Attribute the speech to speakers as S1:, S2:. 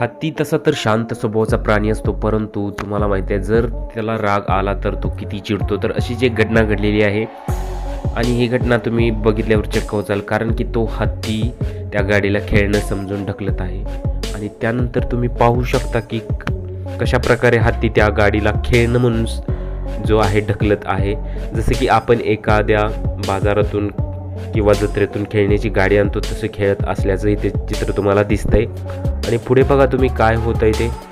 S1: हत्ती तसा तर शांत स्वभावाचा प्राणी असतो परंतु तुम्हाला माहिती आहे जर त्याला राग आला तर तो किती चिडतो. तर अशीच एक घटना घडलेली आहे आणि ही घटना तुम्ही बघितल्यावर चक्क होचाल कारण की तो हत्ती त्या गाडीला खेळणं समजून ढकलत आहे. आणि त्यानंतर तुम्ही पाहू शकता की कशा प्रकारे हत्ती त्या गाडीला खेळणं म्हणून जो आहे ढकलत आहे. जसं की आपण एखाद्या बाजारातून किंवा जत्रेतून खेळण्याची गाडी आणतो तसं खेळत असल्याचंही इथे चित्र तुम्हाला दिसतंय. आणि पुढे बघा तुम्ही काय होत आहे ते.